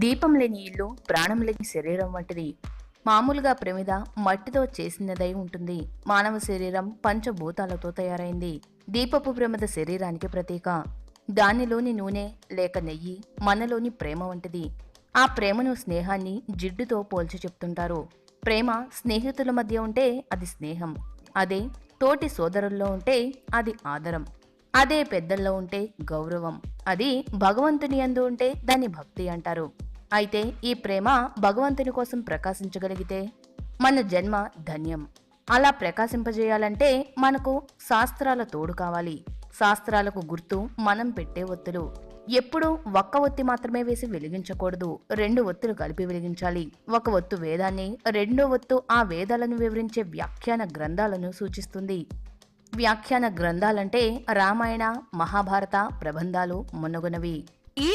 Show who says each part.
Speaker 1: దీపం లేని ఇల్లు ప్రాణం లేని శరీరం వంటిది. మామూలుగా ప్రమిద మట్టితో చేసినదై ఉంటుంది. మానవ శరీరం పంచభూతాలతో తయారైంది. దీపపు ప్రమిద శరీరానికి ప్రతీక. దానిలోని నూనె లేక నెయ్యి మనలోని ప్రేమ వంటిది. ఆ ప్రేమను స్నేహాన్ని జిడ్డుతో పోల్చి చెప్తుంటారు. ప్రేమ స్నేహితుల మధ్య ఉంటే అది స్నేహం. అదే తోటి సోదరుల్లో ఉంటే అది ఆదరం. అదే పెద్దల్లో ఉంటే గౌరవం. అది భగవంతుని యందు ఉంటే దాన్ని భక్తి అంటారు. అయితే ఈ ప్రేమ భగవంతుని కోసం ప్రకాశించగలిగితే మన జన్మ ధన్యం. అలా ప్రకాశింపజేయాలంటే మనకు శాస్త్రాల తోడు కావాలి. శాస్త్రాలకు గుర్తు మనం పెట్టే ఒత్తులు. ఎప్పుడూ ఒక్క ఒత్తి మాత్రమే వేసి వెలిగించకూడదు. రెండు ఒత్తులు కలిపి వెలిగించాలి. ఒక ఒత్తు వేదాన్ని రెండో ఒత్తు ఆ వేదాలను వివరించే వ్యాఖ్యాన గ్రంథాలను సూచిస్తుంది. వ్యాఖ్యాన గ్రంథాలంటే రామాయణ మహాభారత ప్రబంధాలు మున్నగునవి
Speaker 2: ఈ